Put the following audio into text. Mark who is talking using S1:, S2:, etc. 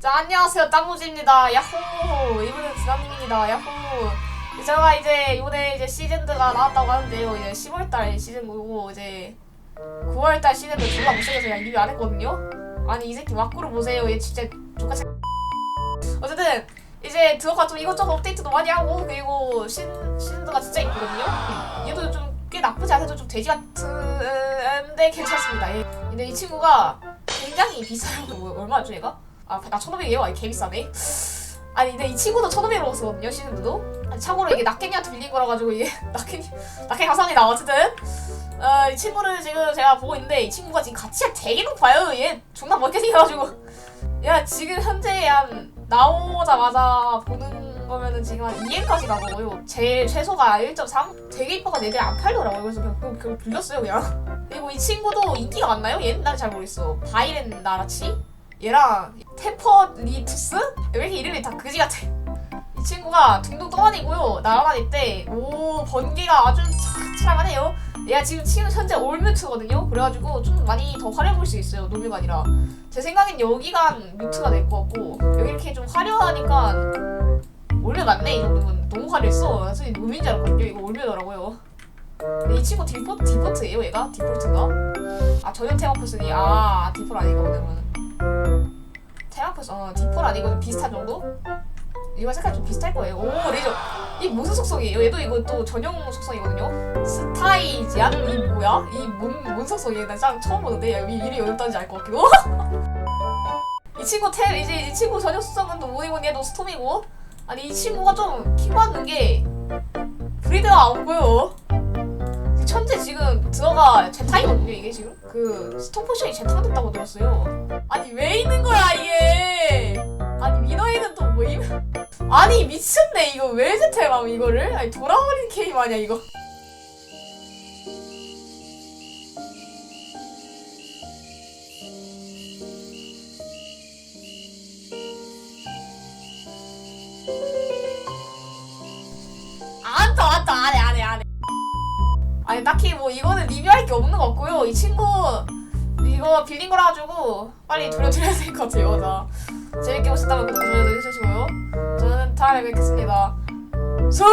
S1: 자 안녕하세요. 땅무지입니다. 야호. 이번엔 지나님입니다. 야호. 제가 이제 이번에 이제 시즌드가 나왔다고 하는데요. 이제 10월달 시즌이고 이제 9월달 시즌도 졸라 못생겨서 그냥 리뷰 안 했거든요. 아니 이 새끼 막구를 보세요. 얘 진짜 똑같이 어쨌든 이제 들어가 좀 이것저것 업데이트도 많이 하고 그리고 신, 시즌드가 진짜 있거든요. 얘도 좀 꽤 나쁘지 않아도 좀 돼지 같은데 괜찮습니다. 예. 근데 이 친구가 굉장히 비싸요. 뭐, 얼마죠 얘가? 아, 나 1,500이에요? 아니, 개 비싸네. 아니, 근데 이 친구도 1,500을 먹었거든요, 시즌도. 아니, 참고로 이게 낙캔이한테 빌린 거라 가지고 이게 낙캔이, 낙캔 가상이다, 어쨌든. 어, 이 친구를 지금 제가 보고 있는데 이 친구가 지금 가치가 되게 높아요. 얘 존나 멋게 생겨가지고. 야, 지금 현재 한 나오자마자 보는 거면은 지금 한 2엔까지 가거든요. 제일 최소가 1.3? 되게 이뻐가 애들이 안 팔더라고요. 그래서 그냥 그걸, 그걸 빌렸어요, 그냥. 그리고 이 친구도 인기가 많나요? 난잘 모르겠어. 바이렌 나라치? 얘랑 테퍼리투스? 왜 이렇게 이름이 다 그지 같아? 이 친구가 둥둥 떠다니고요. 날아다닐 때, 오, 번개가 아주 찰랑찰랑하네요. 얘가 지금 지금 현재 올뮤트거든요. 그래가지고 좀 많이 더 화려해 보일 수 있어요. 노뮤가 아니라. 제 생각엔 여기가 뮤트가 될 것 같고, 여기 이렇게 좀 화려하니까, 올뮤 맞네, 이 정도면. 너무 화려했어. 그래서 노뮤인 줄 알았거든요. 이거 올뮤더라고요. 이 친구 디포트, 디포트예요, 얘가? 디폴트인가? 아, 전용 테마포스니, 아, 디폴 아닌가 보네, 그러면. 어, 디폴 아니고 좀 비슷한 정도? 이거 색깔 좀 비슷할 거예요. 오, 레이저. 이 무슨 속성이에요? 얘도 이거 또 전용 속성이거든요? 스타이지안? 이 뭐야? 이 뭔, 뭔 속성이에요? 나짱 처음 보는데, 야, 이 이름이 어렵다는지 알 것 같기도? 이 친구 테, 이제 이 친구 전용 속성은 또 뭐니 해도 스톰이고, 아니, 이 친구가 좀 키받는 게, 브리드가 안 보여. 천재 지금 들어가 제 타이거든요 이게 지금? 그 스톤 포션이 제타가 됐다고 들었어요. 아니 왜 있는 거야 이게? 아니 미너에는 또 뭐 임 아니 미쳤네 이거. 왜 제타함 이거를? 아니 돌아버린 게임 아니야 이거? 안돼 안돼 안해 안해 안해 아니 딱히 뭐 이거는 리뷰할 게 없는 것 같고요. 이 친구 이거 빌린 거라 가지고 빨리 돌려드려야 될 것 같아요. 자 재밌게 보셨다면 구독, 좋아요 눌러주시고요. 저는 다음에 뵙겠습니다. 수